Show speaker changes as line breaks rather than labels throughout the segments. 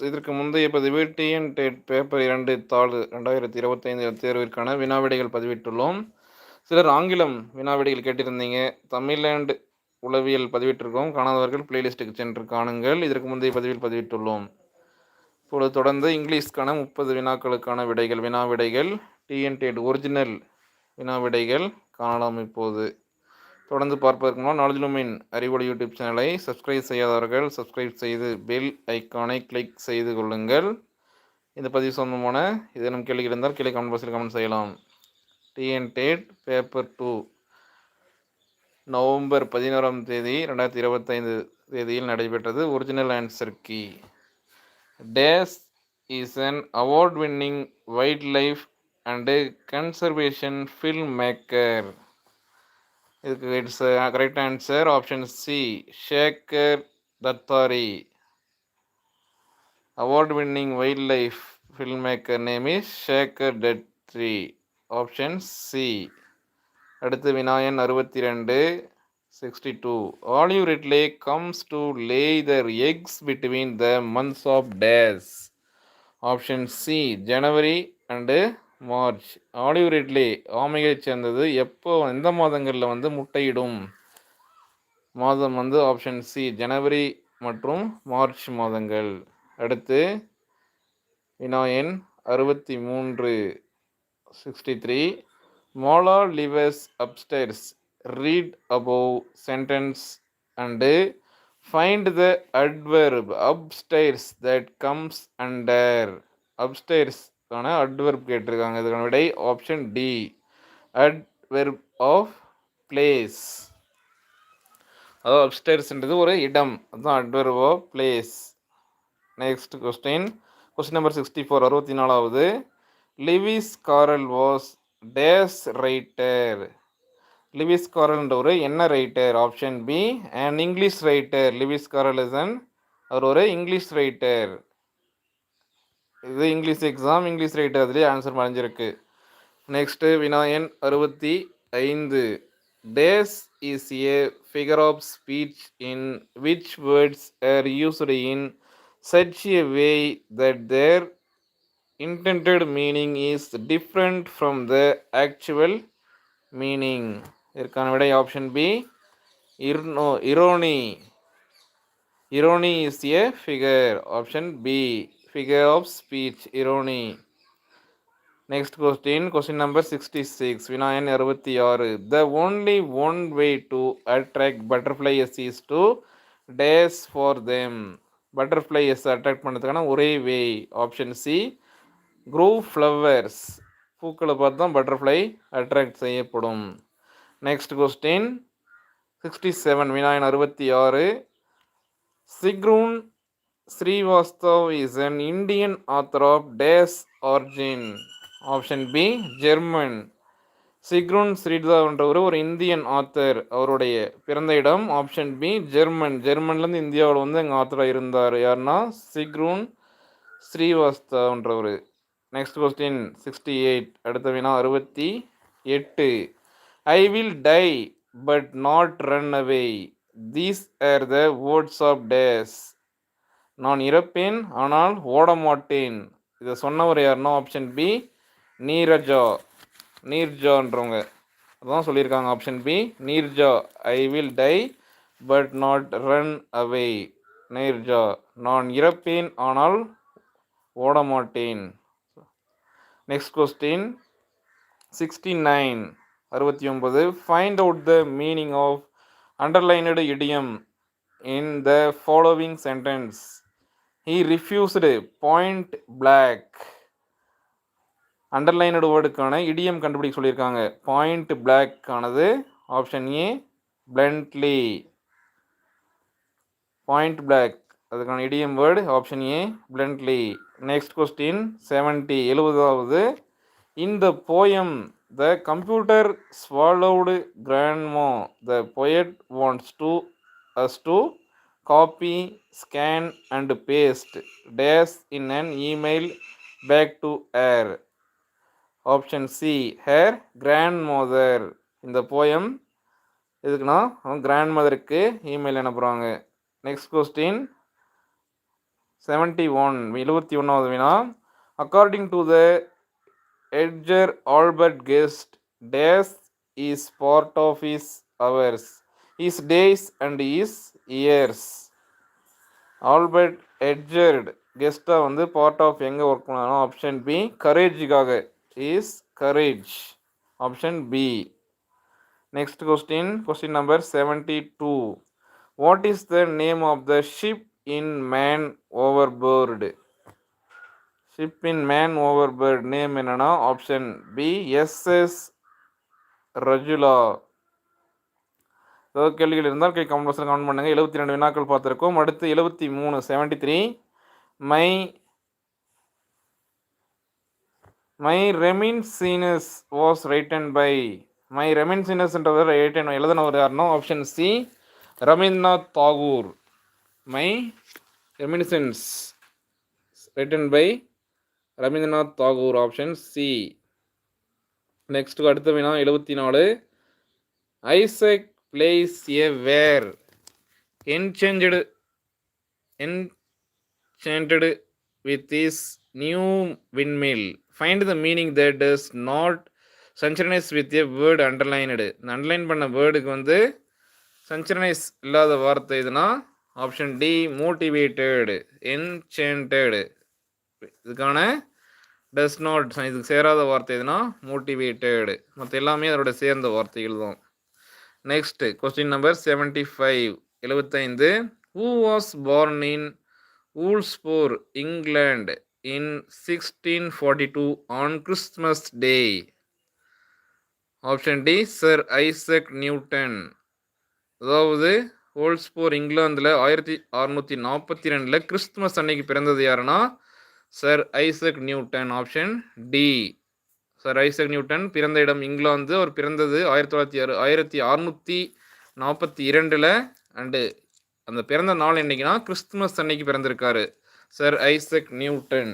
இதற்கு முந்தைய பதிவு டிஎன் டேட் பேப்பர் இரண்டு தாள் ரெண்டாயிரத்தி இருபத்தைந்து தேர்விற்கான வினாவிடைகள் பதிவிட்டுள்ளோம். சிலர் ஆங்கிலம் வினாவிடைகள் கேட்டிருந்தீங்க. தமிழ்லேண்ட் உளவியல் பதிவிட்டிருக்கோம். காணாதவர்கள் பிளேலிஸ்ட்டுக்கு சென்று காணுங்கள். இதற்கு முந்தைய பதிவில் பதிவிட்டுள்ளோம். இப்பொழுது தொடர்ந்து இங்கிலீஷ்க்கான முப்பது வினாக்களுக்கான விடைகள் வினாவிடைகள் டிஎன் டேட் ஒரிஜினல் வினாவிடைகள் காணலாம் இப்போது. தொடர்ந்து பார்ப்பதற்கு முன்னால் நாலேஜ்லுமின் அறிவொளி யூடியூப் சேனலை சப்ஸ்கிரைப் செய்யாதவர்கள் சப்ஸ்கிரைப் செய்து பெல் ஐக்கானை கிளிக் செய்து கொள்ளுங்கள். இந்த பதிவு சொந்தமான ஏதேனும் கேள்வி இருந்தால் கீழே கமெண்ட் பாக்ஸில் கமெண்ட் செய்யலாம். TN TET paper two November பதினோராம் தேதி ரெண்டாயிரத்தி இருபத்தைந்து தேதியில் நடைபெற்றது. Original answer key this is an award winning wildlife and conservation filmmaker இதுக்கு it's correct answer option C Shekar Dattatri award winning wildlife filmmaker name is Shekar Dattatri option C அடுத்து வினாயன் அறுபத்தி ரெண்டு sixty two olive ridley comes to lay their eggs between the months of this option C January and March. Olive ridley ஆமைகளைச் சேர்ந்தது எப்போ? எந்த மாதங்களில் வந்து முட்டையிடும்? மாதம் வந்து ஆப்ஷன் சி ஜனவரி மற்றும் மார்ச் மாதங்கள். அடுத்து வினாயன் அறுபத்தி மூன்று sixty three Mola lives upstairs read above sentence and find the adverb upstairs that comes under. Upstairs க்கான அட்வெர்ப் கேட்டிருக்காங்க. இதுக்கான விடை option D adverb of place அதாவது அப்டேர்ஸ்ன்றது ஒரு இடம். அதுதான் adverb of place next question question number sixty four அறுபத்தி நாலாவது Lewis Carroll was this writer Lewis காரல்ன்ற ஒரு என்ன writer option B and English writer Lewis Carroll is an அவர் ஒரு இங்கிலீஷ் ரைட்டர் இது இங்கிலீஷ் எக்ஸாம் இங்கிலீஷ் ரைட்டர் அதுலேயே answer மறைஞ்சிருக்கு. Next வினாயன் அறுபத்தி ஐந்து. This is a figure of speech in which words are used in such a way that their intended meaning is different from the actual meaning இதற்கான விடை option B irony irony irony is a figure option B figure of speech irony next question question number 66 வினாயன் அறுபத்தி ஆறு the only one way to attract butterflies is to dash for them butterflies attract பண்ணுறதுக்கான ஒரே way option C grew flowers பூக்களை பார்த்து தான் butterfly attract செய்யப்படும் next question sixty seven வினாயன் அறுபத்தி ஆறு Sigrun Srivastav is an Indian author of Dash origin. Option B German Sigrun ஸ்ரீதான்றவர் ஒரு இந்தியன் ஆத்தர் அவருடைய பிறந்த இடம். ஆப்ஷன் பி ஜெர்மன் ஜெர்மன்லேருந்து இந்தியாவில் வந்து எங்கள் ஆத்தராக இருந்தார். யாருன்னா சிக்ரூன் ஸ்ரீவாஸ்தவன்றவர் நெக்ஸ்ட் கொஸ்டின் சிக்ஸ்டி எயிட் அடுத்த வினா அறுபத்தி எட்டு. I will die but not run away these are the words of days நான் இறப்பேன் ஆனால் ஓட மாட்டேன் இதை சொன்னவர் யாருன்னா ஆப்ஷன் பி நீரஜா. நீர்ஜான்றவங்க. அதான் சொல்லியிருக்காங்க option B Neerja I will die but not run away Neerja நான் இறப்பேன் ஆனால் ஓட மாட்டேன் நெக்ஸ்ட் கொஸ்டின் சிக்ஸ்டி நைன் அறுபத்தி ஒன்பது. Find out the meaning of underlined idiom in the following sentence he refused point blank underlined வேர்டுக்கான idiom கண்டுபிடிக்க சொல்லியிருக்காங்க. Point பிளாக்கானது option A bluntly point blank அதுக்கான idiom word option A bluntly next question seventy எழுபதாவது. இந்த poem the computer swallowed grandma the poet wants to us to copy scan and paste this in an email back to her option C her grandmother இந்த poem எதுக்குன்னா அவன் கிராண்ட் மதருக்கு email அனுப்புகிறாங்க next question seventy one எழுபத்தி ஒன்றாவது வினா. According to the Edgar Albert Guest days is part of is hours is days and is years Albert Edgar கெஸ்ட்டாக வந்து பார்ட் ஆஃப் எங்கே ஒர்க் பண்ணாலும் option B கரேஜுக்காக is courage option B next question question number seventy two what is the name of the ship in man overboard ship in man overboard name என்னன்னா option B SS Rajula ஏதாவது கேள்விகள் இருந்தால் கை comment பாக்ஸில் comment பண்ணுங்கள் எழுபத்தி ரெண்டு வினாக்கள் பார்த்துருக்கோம். அடுத்து எழுபத்தி மூணு seventy three my my reminiscences was written by my ரெமின்சீனஸ்ன்றது written எழுதினவர் யாருன்னா option C Rabindranath Tagore. My reminiscences written by Rabindranath Tagore option C next அடுத்த வினா எழுபத்தி நாலு. Isaac place a were enchanted enchanted with this new windmill find the meaning that is not synchronise with a word underlined இந்த underline பண்ண வேர்டுக்கு வந்து சஞ்சனைஸ் இல்லாத வார்த்தை இதுனா ஆப்ஷன் டி மோட்டிவேட்டடு என்சேண்டட் இதுக்கான டஸ் நாட் இதுக்கு சேராத வார்த்தை எதுனா மோட்டிவேட்டடு மற்ற எல்லாமே அதோட சேர்ந்த வார்த்தைகள் தான். Next question number seventy five எழுபத்தைந்து who was born in Woolsthorpe England in sixteen forty two on Christmas day option D sir Isaac Newton அதாவது ஹோல்ஸ்போர் இங்கிலாந்தில் ஆயிரத்தி அறுநூற்றி நாற்பத்தி ரெண்டில் கிறிஸ்துமஸ் அன்னைக்கு பிறந்தது யாருன்னா sir Isaac Newton option D Isaac Newton பிறந்த இடம் இங்கிலாந்து. அவர் பிறந்தது ஆயிரத்தி தொள்ளாயிரத்தி அறு ஆயிரத்தி அறுநூற்றி நாற்பத்தி இரண்டில். அண்டு அந்த பிறந்த நாள் என்னைக்குன்னா கிறிஸ்துமஸ் அன்னைக்கு பிறந்திருக்காரு சர் ஐசக் நியூட்டன்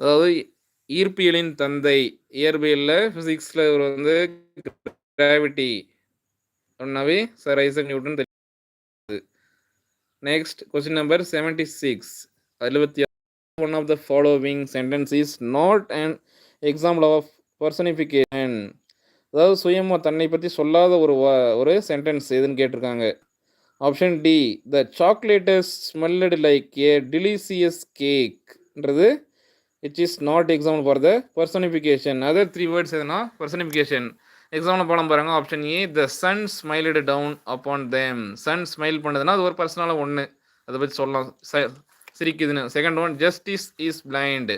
அதாவது ஈர்ப்பியலின் தந்தை இயற்பியலில் ஃபிசிக்ஸில் இவர் வந்து கிராவிட்டி அப்படின்னாவே சர் ஐசக் நியூட்டன் தெரியுது next question number seventy six எழுபத்தி one of the following sentence is not and example of personification அதாவது சுயமாக தன்னை பற்றி சொல்லாத ஒரு ஒரு சென்டென்ஸ் எதுன்னு கேட்டிருக்காங்க. Option D the chocolates smelled like a delicious கேக்ன்றது it is not example for the personification other three words எதுனா பர்சனிஃபிகேஷன் எக்ஸாம்பிள் படம் பாருங்க. Option A the sun smiled down upon them sun smile பண்ணுதுன்னா அது ஒரு பர்சனலாக ஒன்று அதை பற்றி சொல்லலாம். சிரிக்குதுன்னு. Second one justice is blind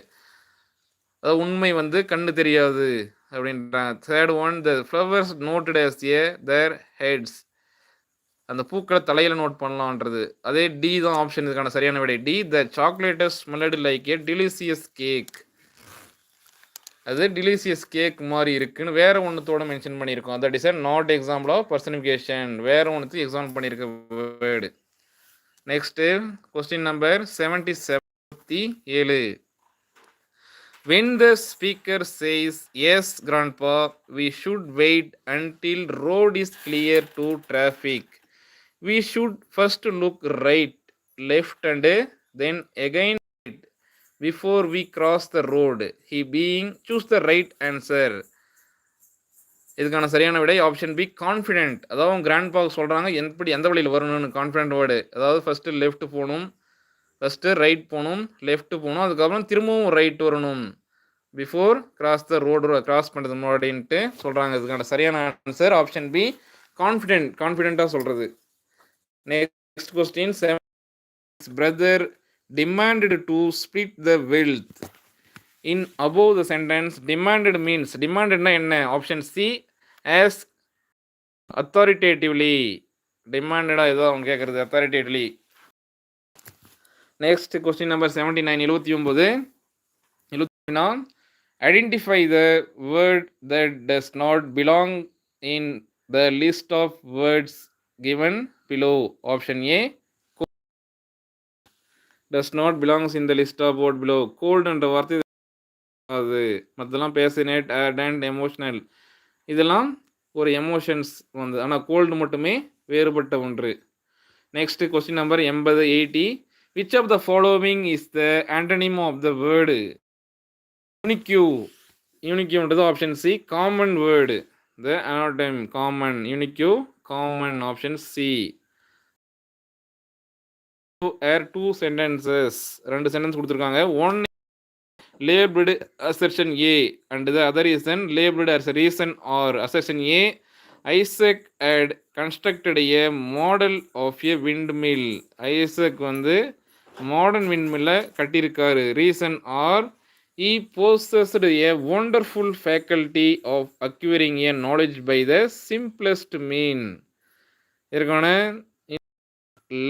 அதாவது உண்மை வந்து கண்ணு தெரியாது அப்படின்றாங்க third one the flowers nodded as a their heads அந்த பூக்களை தலையில் நோட் பண்ணலான்றது. அதே டி தான் ஆப்ஷன் இதுக்கான சரியான விடை. D the chocolates smelled like a delicious cake அது டிலிசியஸ் கேக் மாதிரி இருக்குன்னு வேற ஒன்றுத்தோட மென்ஷன் பண்ணியிருக்கோம். That is not example of personification வேற ஒன்றுத்து எக்ஸாம்பிள் பண்ணியிருக்க word next question number seventy seventy ஏழு When the speaker says, Yes, Grandpa, we should wait until road is clear to traffic. We should first look right, left, and then again before we cross the road. He being choose the right answer. இதுக்கான சரியான விடை option B confident அதாவது grandpa சொல்கிறாங்க எப்படி எந்த வழியில் வரணும்னு confident word அதாவது ஃபஸ்ட்டு லெஃப்ட் போகணும் ஃபஸ்ட்டு ரைட் போகணும் லெஃப்ட் போகணும் அதுக்கப்புறம் திரும்பவும் ரைட் வரணும். Before cross the road cross பண்ணுறது முன்னாடின்ட்டு சொல்கிறாங்க இதுக்கான சரியான ஆன்சர் ஆப்ஷன் பி கான்ஃபிடென்ட் கான்ஃபிடென்ட்டாக சொல்கிறது next question seven brother demanded to split the wealth in above the sentence demanded means டிமாண்டட்னா என்ன? ஆப்ஷன் சி ஆஸ் அத்தாரிட்டேட்டிவ்லி டிமாண்டடாக ஏதோ அவங்க கேட்குறது authoritatively next question number seventy nine எழுபத்தி ஒம்பது எழுபத்தி identify the word that does not belong in the list of words given below option A does not belongs in the list of word below கோல்டுன்ற என்ற வார்த்தை அது. மற்றெல்லாம் பேசினேட் add and emotional இதெல்லாம் ஒரு emotions வந்து. ஆனால் கோல்டு மட்டுமே வேறுபட்ட ஒன்று. நெக்ஸ்ட் கொஸ்டின் நம்பர் எண்பது eighty. Which of the following is the antonym of the word unique யூனிக்யூன்றது option C common word the antonym common unique common option C are two sentences ரெண்டு sentence கொடுத்துருக்காங்க one labelled assertion A and the other reason labelled as reason R assertion A Isaac had constructed a model of a windmill Isaac வந்து modern விண்மில்லை கட்டியிருக்காரு. Reason R he possessed a wonderful faculty of acquiring a knowledge by the simplest mean இதற்கான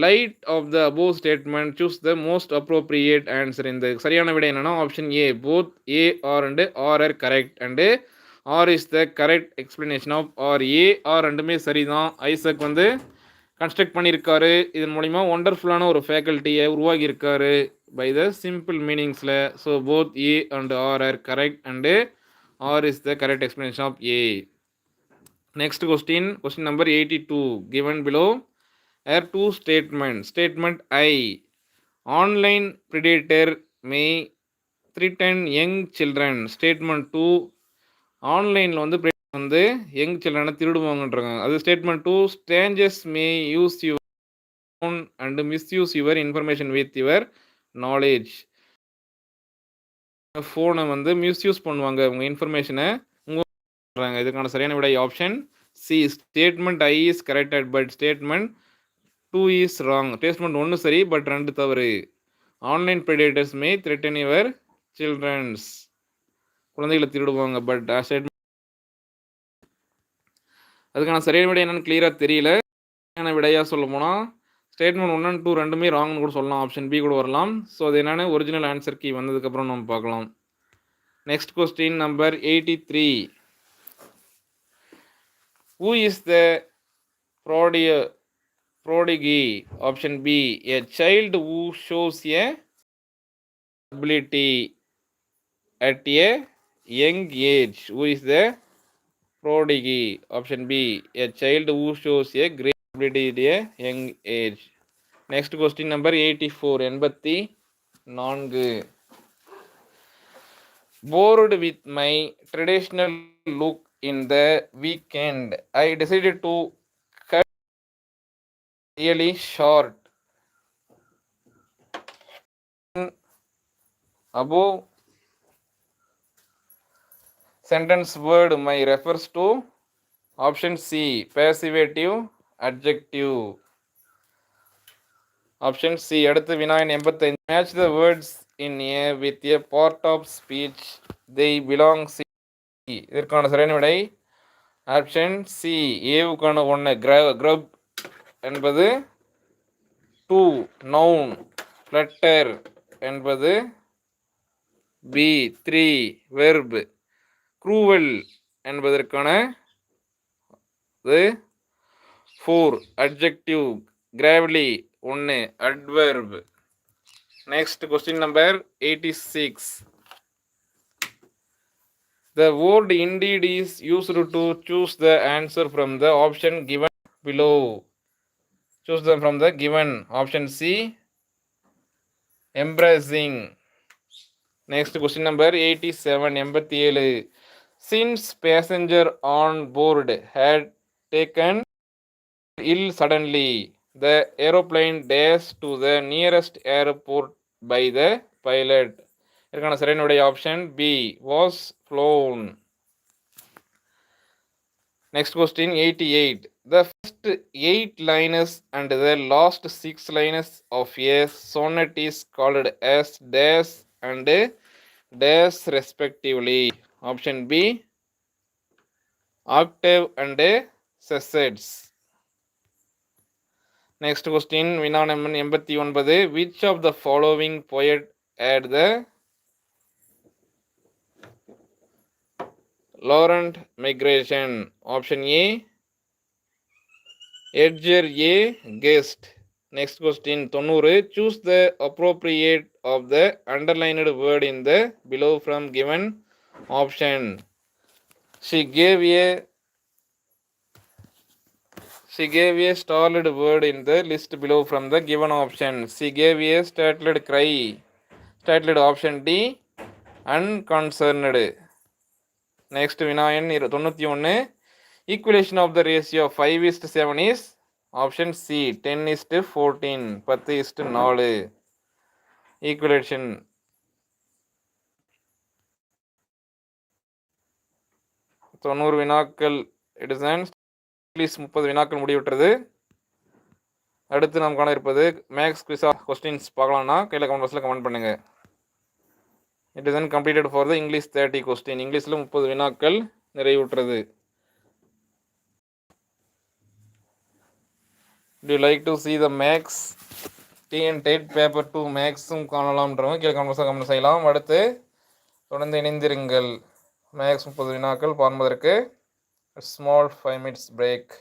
light of the above statement choose the most appropriate answer இந்த சரியான விடை என்னன்னா option A both A R and R are correct and R is the correct explanation of R A R ரெண்டுமே சரிதான். Isaac வந்து construct பண்ணியிருக்காரு. இதன் மூலிமா ஒண்டர்ஃபுல்லான ஒரு ஃபேக்கல்ட்டியை உருவாகியிருக்காரு by the simple மீனிங்ஸில் so both A and R are correct and R is the correct explanation of A next question question number eighty two given below are two statement statement I online predator may threaten young children statement two ஆன்லைனில் வந்து வந்து young சில்ட்ரனை திருடுவாங்கன்றாங்க. அது statement two strangers may use your phone and misuse your information with your knowledge ஃபோனை வந்து misuse பண்ணுவாங்க. உங்கள் இன்ஃபர்மேஷனை உங்கள் இதுக்கான சரியான விடை option C statement I is corrected but statement two is wrong statement ஒன்று சரி பட் ரெண்டு தவறு. Online predators may threaten your children's குழந்தைகளை திருடுவாங்க பட் ஸ்டேட்மெண்ட் அதுக்கான சரியான விடை என்னன்னு கிளியராக தெரியல. சரியான விடையாக சொல்ல போனால் ஸ்டேட்மெண்ட் ஒன் அண்ட் டூ ரெண்டுமே ராங்னு கூட சொல்லலாம். ஆப்ஷன் பி கூட வரலாம். ஸோ அது என்னென்னு ஒரிஜினல் ஆன்சர் கீ வந்ததுக்கப்புறம் நம்ம பார்க்கலாம். Next question number eighty three who is the prodigy prodigy option B a child who shows a ability at a young age who is the prodigy option b a child who shows a great ability at a young age next question number 84 எண்பத்தி நான்கு bored with my traditional look in the weekend i decided to really short. Above sentence word my refers to option C possessive adjective option C அடுத்து வினாயின் எண்பத்தைந்து. Match the words in A with A part of speech the belong C இதற்கான சரியான விடை option C ஏவுக்கான ஒன்று grub என்பது two noun flutter என்பது பி த்ரீ வெர்பு க்ரூவல் என்பதற்கான இது ஃபோர் அட்ஜெக்டிவ் கிராவிலி ஒன்று adverb next question number eighty six the word indeed is used to choose the answer from the option given below choose the from the given option C embracing next question number eighty seven எண்பத்தி ஏழு Since passenger on board had taken ill suddenly, the aeroplane dashed to the nearest airport by the pilot. இதற்கான சரியான option B was flown. Next question 88. The first eight lines and the last six lines of a sonnet is called as dash and dash respectively. Option B octave and sessets. Next question வினா number எண்பத்தி ஒன்பது which of the following poet had the Laurent migration? Option A Edger A guessed. Next question தொண்ணூறு choose the appropriate of the underlined word in the below from given option. She gave a She gave a startled word in the list below from the given options. She gave a startled cry. Startled option D. Unconcerned. Next வினாயன் தொண்ணூற்றி ஒன்று equation of the ratio five is to seven is option C ten is to fourteen பத்து is to நாலு ஈக்குவலேஷன் தொண்ணூறு வினாக்கள் Edison's English முப்பது வினாக்கள் முடிவுற்றது. அடுத்து நாம் காண இருப்பது மேக்ஸ் குவிசா கொஸ்டின்ஸ் பார்க்கலாம்னா கீழே கமெண்ட் பாக்ஸில் கமெண்ட் பண்ணுங்கள் it is an completed for the English thirty question இங்கிலீஷில் முப்பது வினாக்கள் நிறைவுற்றது. To like to see the maths TN TET paper two மேக்ஸும் காணலாம்ன்றவங்க கீழே கமெண்ட் கமெண்ட் செய்யலாம். அடுத்து தொடர்ந்து இணைந்திருங்கள். மேக்ஸ் முப்பது வினாக்கள் பார்ப்பதற்கு ஸ்மால் ஃபைவ் மினிட்ஸ் பிரேக்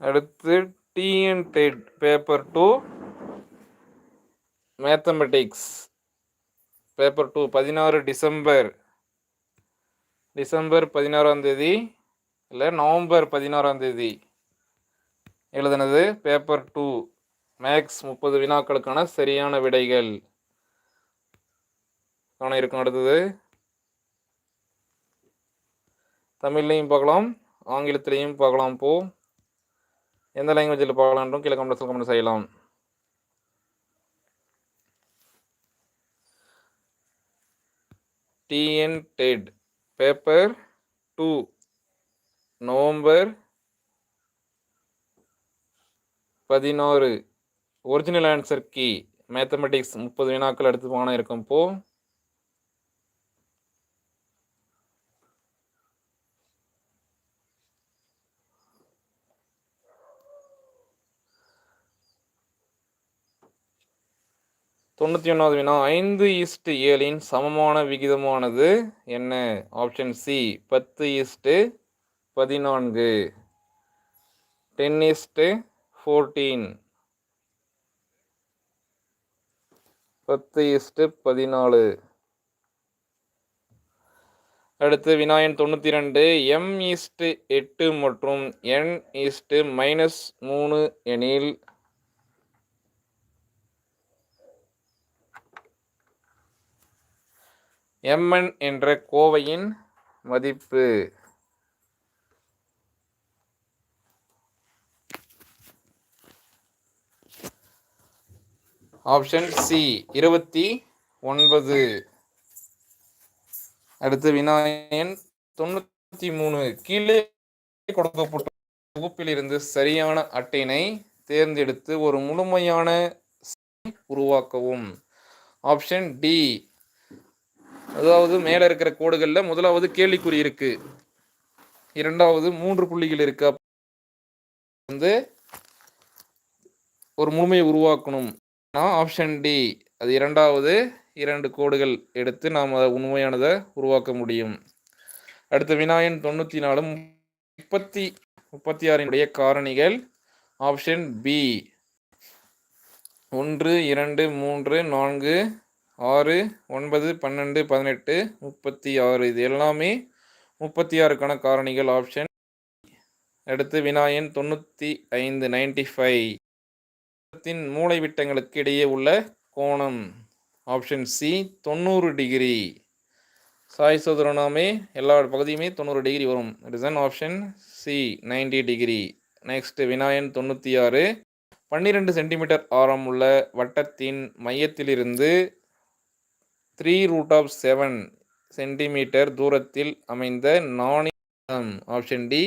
அடுத்து TN TET paper two mathematics paper two பதினாறு டிசம்பர் டிசம்பர் பதினாறாம் தேதி இல்லை நவம்பர் பதினாறாம் தேதி எழுதினது பேப்பர் டூ மேக்ஸ் முப்பது வினாக்களுக்கான சரியான விடைகள். காண இருக்கும் அடுத்தது. தமிழ்லையும் பார்க்கலாம் ஆங்கிலத்திலையும் பார்க்கலாம் போ. எந்த லாங்குவேஜில் பார்க்கலான்றும் கீழே கமெண்ட்ஸில் கமெண்ட் செய்யலாம். TN TET paper two November பதினாறு. ஒரிஜினல் ஆன்சர் கீ மேத்தமெட்டிக்ஸ் முப்பது வினாக்கள் அடுத்து போனால் இருக்கும் போ தொண்ணூற்றி ஒன்றாவது வினா ஐந்து ஈஸ்ட்டு ஏழின் சமமான விகிதமானது என்ன? ஆப்ஷன் சி பத்து ஈஸ்ட்டு பதினான்கு. டென் ஈஸ்ட்டு ஃபோர்டீன் பத்து ஈஸ்ட்டு பதினாலு. அடுத்து வினாயன் தொண்ணூற்றி ரெண்டு எம் ஈஸ்ட்டு எட்டு மற்றும் என் ஈஸ்ட்டு மைனஸ் மூணு எனில் எம்என் என்ற கோவையின் மதிப்பு. ஆப்ஷன் சி இருபத்தி ஒன்பது. அடுத்து வினாயன் தொண்ணூற்றி மூணு. கீழே கொடுக்கப்பட்ட தொகுப்பிலிருந்து சரியான அட்டையினை தேர்ந்தெடுத்து ஒரு முழுமையான உருவாக்கவும். ஆப்ஷன் டி அதாவது மேலே இருக்கிற கோடுகளில் முதலாவது கேள்விக்குறி இருக்கு. இரண்டாவது மூன்று புள்ளிகள் இருக்கு. வந்து ஒரு முழுமையை உருவாக்கணும். ஆப்ஷன் டி அது இரண்டாவது இரண்டு கோடுகள் எடுத்து நாம் அதை உண்மையானதை உருவாக்க முடியும். அடுத்த வினாயன் தொண்ணூற்றி நாலு முப்பத்தி முப்பத்தி ஆறினுடைய காரணிகள் ஆப்ஷன் பி ஒன்று இரண்டு மூன்று நான்கு ஆறு ஒன்பது பன்னெண்டு பதினெட்டு முப்பத்தி ஆறு. இது எல்லாமே முப்பத்தி ஆறுக்கான காரணிகள் ஆப்ஷன் அடுத்து வினாயன் தொண்ணூற்றி ஐந்து நைன்டி ஃபைவ் மூளை விட்டங்களுக்கு இடையே உள்ள கோணம். ஆப்ஷன் சி தொண்ணூறு டிகிரி சாய் சோதரனாமே எல்லா பகுதியுமே தொண்ணூறு டிகிரி வரும். Reason option C ninety degree next வினாயன் தொண்ணூற்றி ஆறு. பன்னிரெண்டு சென்டிமீட்டர் ஆரம் உள்ள வட்டத்தின் மையத்திலிருந்து three root of seven centimetre தூரத்தில் அமைந்த நாணயம் ஆப்ஷன் டி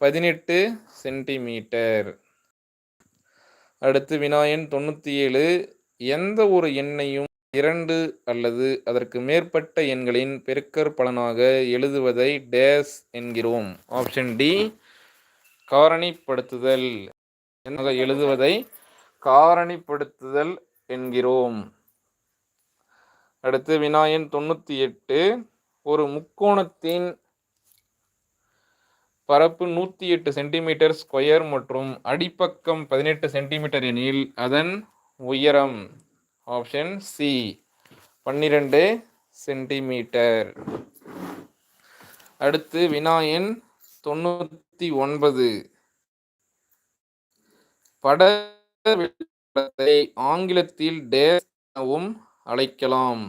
பதினெட்டு சென்டிமீட்டர் அடுத்து வினாயன் தொண்ணூற்றி ஏழு எந்த ஒரு எண்ணையும் இரண்டு அல்லது அதற்கு மேற்பட்ட எண்களின் பெருக்கற் பலனாக எழுதுவதை டேஸ் என்கிறோம். ஆப்ஷன் டி காரணிப்படுத்துதல். எழுதுவதை காரணிப்படுத்துதல் என்கிறோம். அடுத்து வினாயன் தொண்ணூற்றி எட்டு. ஒரு முக்கோணத்தின் பரப்பு நூற்றி எட்டு சென்டிமீட்டர் ஸ்கொயர் மற்றும் அடிப்பக்கம் பதினெட்டு சென்டிமீட்டர் எனில் அதன் உயரம் ஆப்ஷன் சி பன்னிரெண்டு சென்டிமீட்டர். அடுத்து வினாயன் தொண்ணூற்றி ஒன்பது. பட ஆங்கிலத்தில் டேஸ் எனவும் அழைக்கலாம்.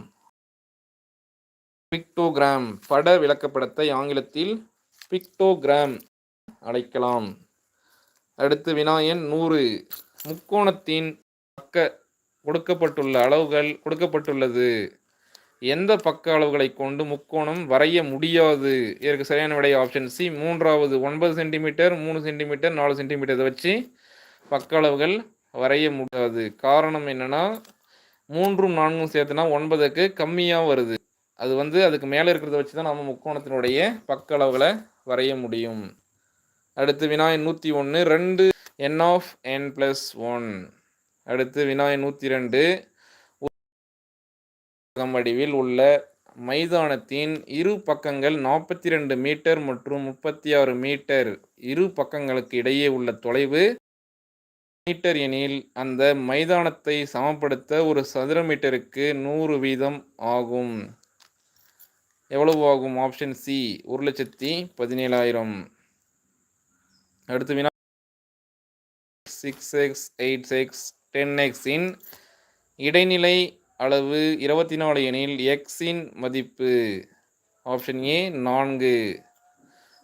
பிக்டோகிராம் பட விளக்கப்படத்தை ஆங்கிலத்தில் பிக்டோகிராம் அழைக்கலாம். அடுத்து வினாயன் நூறு. முக்கோணத்தின் பக்க கொடுக்கப்பட்டுள்ள அளவுகள் கொடுக்கப்பட்டுள்ளது. எந்த பக்க அளவுகளை கொண்டு முக்கோணம் வரைய முடியாது? இதற்கு சரியான விடை ஆப்ஷன் சி மூன்றாவது ஒன்பது சென்டிமீட்டர் மூணு சென்டிமீட்டர் நாலு சென்டிமீட்டர் இதை வச்சு பக்க அளவுகள் வரைய முடியாது. காரணம் என்னென்னா மூன்றும் நான்கும் சேர்த்துனா ஒன்பதுக்கு கம்மியாக வருது. அது வந்து அதுக்கு மேலே இருக்கிறத வச்சு தான் நம்ம முக்கோணத்தினுடைய பக்க அளவுகளை வரைய முடியும். அடுத்து வினாய் நூற்றி ஒன்று ரெண்டு n of n plus one அடுத்து வினாய் நூற்றி ரெண்டு. வடிவில் உள்ள மைதானத்தின் இரு பக்கங்கள் நாற்பத்தி ரெண்டு மீட்டர் மற்றும் முப்பத்தி ஆறு மீட்டர். இரு பக்கங்களுக்கு இடையே உள்ள தொலைவு மீட்டர் எனில் அந்த மைதானத்தை சமப்படுத்த ஒரு சதுர மீட்டருக்கு நூறு வீதம் ஆகும். எவ்வளவு ஆகும்? ஆப்ஷன் சி ஒரு லட்சத்தி பதினேழாயிரம். அடுத்து வினா six x eight x ten எக்ஸின் இடைநிலை அளவு இருபத்தி நாலு எனில் எக்ஸின் மதிப்பு. ஆப்ஷன் ஏ நான்கு.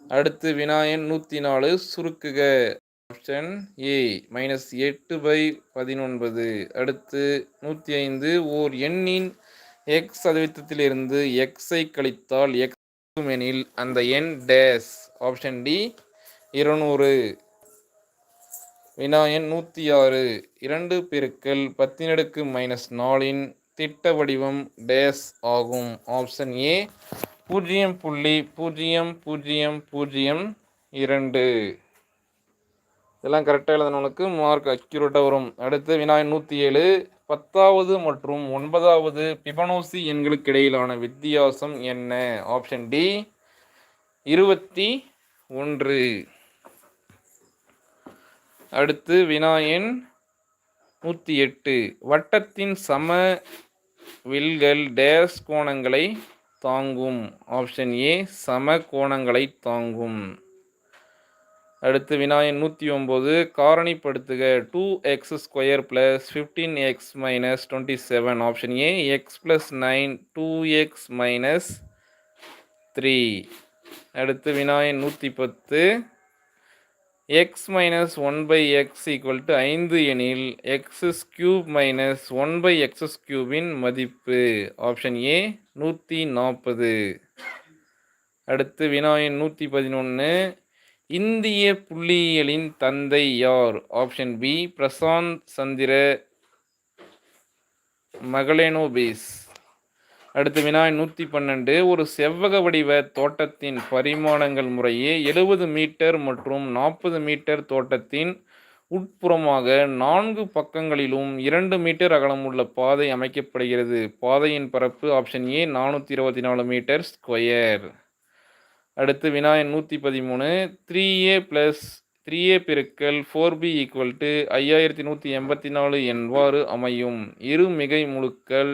அடுத்து வினாயன் நூற்றி நாலு சுருக்குக. ஆப்ஷன் ஏ மைனஸ் எட்டு பை பதினொன்பது. அடுத்து நூற்றி ஐந்து ஓர் எண்ணின் எக்ஸ் சதவீதத்திலிருந்து எக்ஸை கழித்தால் எக்ஸ் எனில் அந்த எண் டேஸ் ஆப்ஷன் டி இருநூறு. வினாயன் நூற்றி ஆறு. இரண்டு பெருக்கள் பத்தினடுக்கு மைனஸ் நாலின் திட்ட வடிவம் டேஸ் ஆகும். ஆப்ஷன் ஏ பூஜ்ஜியம் புள்ளி பூஜ்ஜியம் பூஜ்ஜியம் பூஜ்ஜியம் இரண்டு. இதெல்லாம் கரெக்டாக எழுதினவனுக்கு மார்க் அக்யூரேட்டாக வரும். அடுத்து வினாயன் நூற்றி ஏழு பத்தாவது மற்றும் ஒன்பதாவது பிபனோசி எண்களுக்கு இடையிலான வித்தியாசம் என்ன? ஆப்ஷன் டி இருபத்தி ஒன்று. அடுத்து வினாயன் நூற்றி எட்டு. வட்டத்தின் சம வில்கள் டேஸ் கோணங்களை தாங்கும். ஆப்ஷன் ஏ சம கோணங்களை தாங்கும். அடுத்து வினாயன் நூற்றி ஒம்பது காரணிப்படுத்துக two x square plus fifteen x minus twenty seven option A x plus nine two x minus three அடுத்து வினாயன் நூற்றி பத்து x minus one by x equal to ஐந்து எனில் x's cube minus one by x's கியூபின் மதிப்பு. Option ஏ நூற்றி நாற்பது அடுத்து வினாயின் நூற்றி பதினொன்று இந்திய புள்ளியியலின் தந்தை யார்? ஆப்ஷன் பி பிரசாந்த் சந்திர மகளேனோபேஸ் அடுத்து வினாய் நூற்றி பன்னெண்டு. ஒரு செவ்வக வடிவ தோட்டத்தின் பரிமாணங்கள் முறையே எழுபது மீட்டர் மற்றும் நாற்பது மீட்டர் தோட்டத்தின் உட்புறமாக நான்கு பக்கங்களிலும் இரண்டு மீட்டர் அகலமுள்ள பாதை அமைக்கப்படுகிறது. பாதையின் பரப்பு ஆப்ஷன் ஏ நானூற்றி இருபத்தி நாலு மீட்டர் ஸ்கொயர் அடுத்து வினாயன் நூற்றி பதிமூணு. Three A plus three A பெருக்கல் ஃபோர் பி ஈக்குவல் டு ஐயாயிரத்தி நூற்றி எண்பத்தி நாலு எவ்வாறு அமையும்? இரு மிகை முழுக்கள்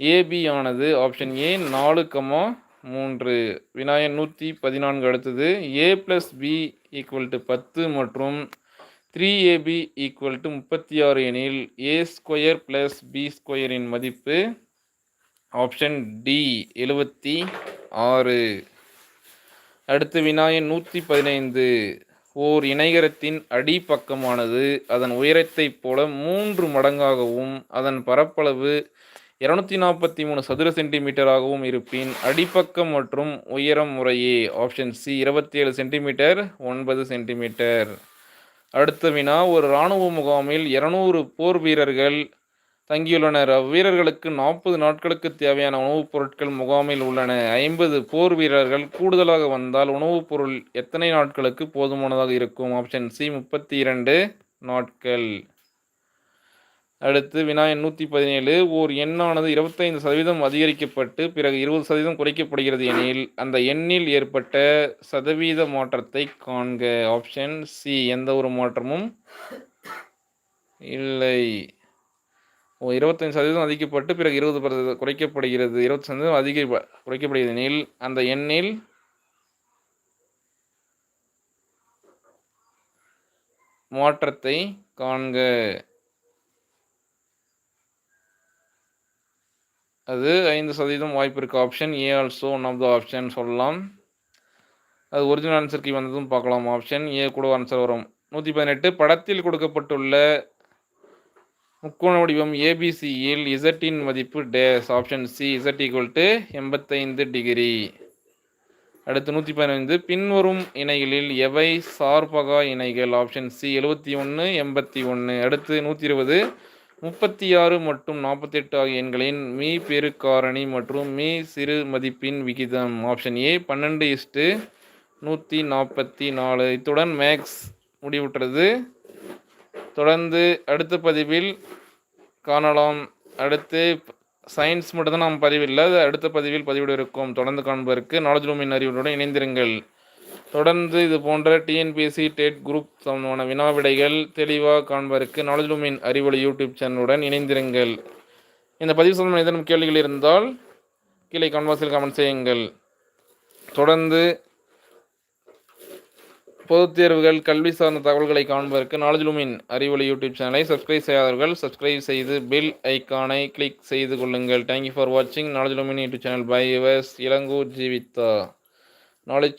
ஏபி ஆனது ஆப்ஷன் ஏ நாலு கமா மூன்று. வினாயன் நூற்றி பதினான்கு அடுத்தது A plus B equal to பத்து மற்றும் த்ரீ ஏபி ஈக்குவல் டு முப்பத்தி ஆறு எனில் ஏ ஸ்கொயர் ப்ளஸ் பி ஸ்கொயரின் மதிப்பு ஆப்ஷன் டி எழுபத்தி ஆறு. அடுத்து வினாயன் நூற்றி பதினைந்து. ஓர் இணைகரத்தின் அடிப்பக்கமானது. அதன் உயரத்தைப் போல மூன்று மடங்காகவும் அதன் பரப்பளவு இருநூத்தி நாற்பத்தி மூணு சதுர சென்டிமீட்டராகவும் இருப்பின் அடிப்பக்கம் மற்றும் உயரம் முறையே. ஆப்ஷன் சி இருபத்தி ஏழு சென்டிமீட்டர் ஒன்பது சென்டிமீட்டர். அடுத்த வினா ஒரு இராணுவ முகாமில் இருநூறு போர் வீரர்கள் தங்கியுள்ளனர். அவ்வீரர்களுக்கு நாற்பது நாட்களுக்கு தேவையான உணவுப் பொருட்கள் முகாமில் உள்ளன. ஐம்பது போர் வீரர்கள் கூடுதலாக வந்தால் உணவுப் பொருள் எத்தனை நாட்களுக்கு போதுமானதாக இருக்கும்? ஆப்ஷன் சி முப்பத்தி இரண்டு நாட்கள். அடுத்து வினா நூற்றி பதினேழு. ஓர் எண்ணானது இருபத்தைந்து சதவீதம் அதிகரிக்கப்பட்டு பிறகு இருபது சதவீதம் குறைக்கப்படுகிறது எனில் அந்த எண்ணில் ஏற்பட்ட சதவீத மாற்றத்தை காண்க. ஆப்ஷன் சி எந்த ஒரு மாற்றமும் இல்லை. ஓ இருபத்தஞ்சு சதவீதம் அதிகப்பட்டு பிறகு இருபது பர்ச- குறைக்கப்படுகிறது. இருபத்தி சதவீதம் அதிக குறைக்கப்படுகிறது. எனில் அந்த எண்ணில் மாற்றத்தை காண்க. அது ஐந்து சதவீதம் வாய்ப்பு இருக்குது option A also one of the option சொல்லலாம். அது ஒரிஜினல் ஆன்சருக்கு வந்ததும் பார்க்கலாம். ஆப்ஷன் ஏ கூட ஆன்சர் வரும். நூற்றி பதினெட்டு படத்தில் கொடுக்கப்பட்டுள்ள முக்கோண வடிவம் ஏபிசியில் இசட்டின் மதிப்பு days option C Z equal to எண்பத்தைந்து டிகிரி அடுத்து நூற்றி பதினைந்து பின்வரும் இணைகளில் எவை? சார்பகா இணைகள் ஆப்ஷன் சி எழுபத்தி ஒன்று எண்பத்தி ஒன்று அடுத்து நூற்றி இருபது முப்பத்தி ஆறு மற்றும் நாற்பத்தெட்டு ஆகிய எண்களின் மீ பெருக்காரணி மற்றும் மீ சிறு மதிப்பின் விகிதம். ஆப்ஷன் ஏ பன்னெண்டு இஸ்ட்டு நூற்றி நாற்பத்தி நாலு. இத்துடன் மேக்ஸ் முடிவுற்றது. தொடர்ந்து அடுத்த பதிவில் காணலாம். அடுத்து சயின்ஸ் மட்டும் தான் நாம் பதிவில்லை. அது அடுத்த பதிவில் பதிவிட இருக்கும் தொடர்ந்து காண்பதற்கு நாலேஜ் ரூமின் அறிவுடன் இணைந்திருங்கள். தொடர்ந்து இது போன்ற டிஎன்பிஎஸ்சி டேட் குரூப் சம்பந்தமான வினா விடைகள் தெளிவாக காண்பதற்கு நாலேஜ் ரூமின் அறிவொளி யூடியூப் சேனலுடன் இணைந்திருங்கள். இந்த பதிவு சம்பந்தமான ஏதேனும் கேள்விகள் இருந்தால் கீழே கான்வாஸில் கமெண்ட் செய்யுங்கள். தொடர்ந்து பொதுத் தேர்வுகள் கல்வி சார்ந்த தகவல்களை காண்பதற்கு நாலேஜ் லூமின் அறிவொளி யூடியூப் சேனலை சப்ஸ்கிரைப் செய்யாதவர்கள் சப்ஸ்கிரைப் செய்து பில் ஐக்கானை கிளிக் செய்து கொள்ளுங்கள். தேங்க்யூ ஃபார் வாட்சிங் knowledge YouTube channel. Bye yours Ilangur Jeevitha. Knowledge